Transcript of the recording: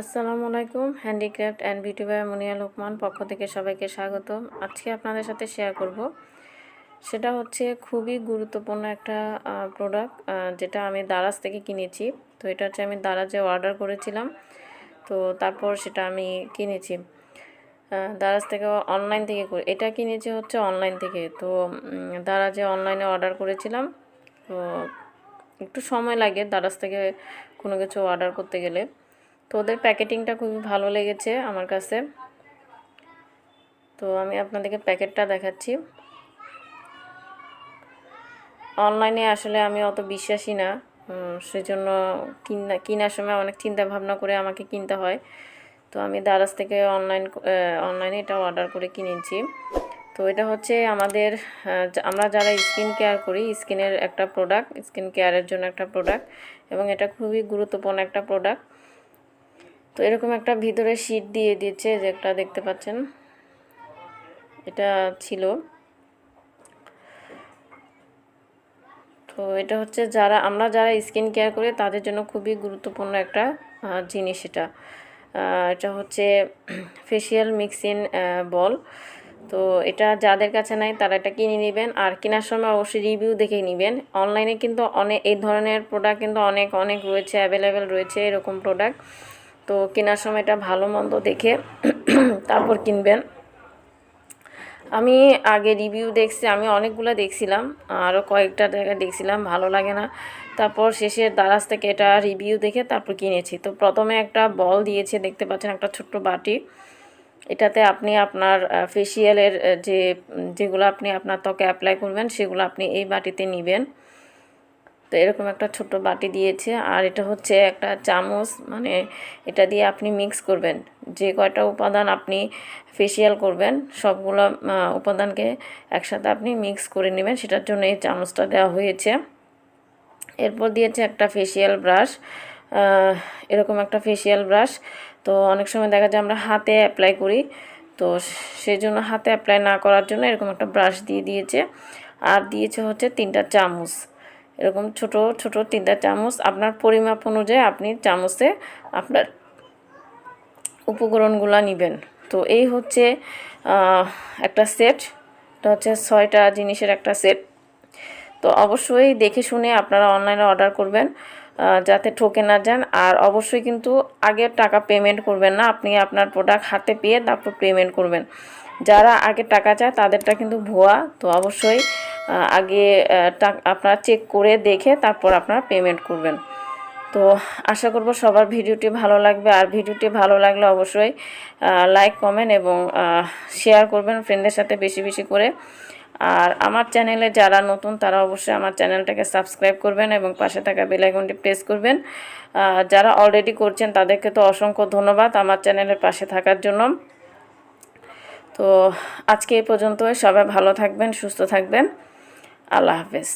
আসসালামু আলাইকুম, handicraft and beauty by Muniya Lokman পক্ষ থেকে সবাইকে স্বাগত আজকে আপনাদের সাথে শেয়ার করব। সেটা হচ্ছে খুবই গুরুত্বপূর্ণ একটা প্রোডাক্ট যেটা আমি দারাজ থেকে কিনেছি। তো এটা হচ্ছে আমি দারাজে অর্ডার করেছিলাম। তো তারপর সেটা আমি কিনেছি। দারাজ থেকে অনলাইন থেকে এটা কিনেছি হচ্ছে অনলাইন থেকে। তো দারাজে অনলাইনে অর্ডার করেছিলাম। তো একটু সময় লাগে দারাজ থেকে কোনো কিছু অর্ডার করতে গেলে। তো ওদের প্যাকেটিংটা খুবই ভালো লেগেছে আমার কাছে। তো আমি আপনাদেরকে প্যাকেটটা দেখাচ্ছি। অনলাইনে আসলে আমি অত বিশ্বাসী না। সেজন্য কিনা, কেনার সময় অনেক চিন্তা ভাবনা করে আমাকে কিনতে হয়। তো আমি দারাজ থেকে অনলাইন অনলাইনে এটা অর্ডার করে কিনেছি তো এটা হচ্ছে আমাদের আমরা যারা স্কিন কেয়ার করি, স্কিনের একটা প্রোডাক্ট, স্কিন কেয়ারের জন্য একটা প্রোডাক্ট এবং এটা খুবই গুরুত্বপূর্ণ একটা প্রোডাক্ট। তো এরকম একটা ভিতরে শীট দিয়ে দিয়েছে যে একটা দেখতে পাচ্ছেন। এটা ছিল। তো এটা হচ্ছে যারা, আমরা যারা স্কিন কেয়ার করি, তাদের জন্য খুবই গুরুত্বপূর্ণ একটা জিনিস এটা। এটা হচ্ছে ফেসিয়াল মিক্সিন বল তো এটা যাদের কাছে নাই, তারা এটা কিনে নেবেন। আর কেনার সময় অবশ্যই রিভিউ দেখে নেবেন। অনলাইনে কিন্তু অনেক এই ধরনের প্রোডাক্ট কিন্তু অনেক অনেক রয়েছে অ্যাভেলেবেল রয়েছে এরকম প্রোডাক্ট তো কেনার সময় এটা ভালো মন্দ দেখে তারপর কিনবেন। আমি আগে রিভিউ দেখছি, আমি অনেকগুলো দেখছিলাম আরও কয়েকটা জায়গায় দেখছিলাম, ভালো লাগে না। তারপর শেষের দারাজ থেকে এটা রিভিউ দেখে তারপর কিনেছি। তো প্রথমে একটা বল দিয়েছে, দেখতে পাচ্ছেন একটা ছোট্ট বাটি। এটাতে আপনি আপনার ফেসিয়ালের যে যেগুলো আপনি আপনার ত্বকে অ্যাপ্লাই করবেন, সেগুলো আপনি এই বাটিতে নেবেন। তো এরকম একটা ছোট্ট বাটি দিয়েছে। আর এটা হচ্ছে একটা চামচ মানে এটা দিয়ে আপনি মিক্স করবেন। যে কয়টা উপাদান আপনি ফেসিয়াল করবেন, সবগুলো উপাদানকে একসাথে আপনি মিক্স করে নেবেন। সেটার জন্য এই চামচটা দেওয়া হয়েছে। এরপর দিয়েছে একটা ফেসিয়াল ব্রাশ এরকম একটা ফেসিয়াল ব্রাশ তো অনেক সময় দেখা যায় আমরা হাতে অ্যাপ্লাই করি। তো সেই জন্য হাতে অ্যাপ্লাই না করার জন্য এরকম একটা ব্রাশ দিয়ে দিয়েছে। আর দিয়েছে হচ্ছে তিনটা চামচ। এরকম ছোট ছোট তিনটা চামচ আপনার পরিমাপ অনুযায়ী আপনি চামচে আপনার উপকরণগুলো নেবেন। তো এই হচ্ছে একটা সেট। এটা হচ্ছে ছয়টা জিনিসের একটা সেট। তো অবশ্যই দেখে শুনে আপনারা অনলাইনে অর্ডার করবেন যাতে ঠকে না যান। আর অবশ্যই কিন্তু আগে টাকা পেমেন্ট করবেন না। আপনি আপনার প্রোডাক্ট হাতে পেয়ে তারপর পেমেন্ট করবেন। যারা আগে টাকা চায় তাদেরটা কিন্তু ভুয়া। তো অবশ্যই আগে আপনারা চেক করে দেখে তারপর আপনারা পেমেন্ট করবেন। তো আশা করব সবার ভিডিওটি ভালো লাগবে। আর ভিডিওটি ভালো লাগলে অবশ্যই লাইক কমেন্ট এবং শেয়ার করবেন ফ্রেন্ডদের সাথে বেশি বেশি করে। আর আমার চ্যানেলে যারা নতুন, তারা অবশ্যই আমার চ্যানেলটাকে সাবস্ক্রাইব করবেন এবং পাশে থাকা বেলাইকনটি প্রেস করবেন। যারা অলরেডি করছেন, তাদেরকে তো অসংখ্য ধন্যবাদ আমার চ্যানেলের পাশে থাকার জন্য। তো আজকে এই পর্যন্ত সবাই ভালো থাকবেন, সুস্থ থাকবেন। আল্লাহ হাফেজ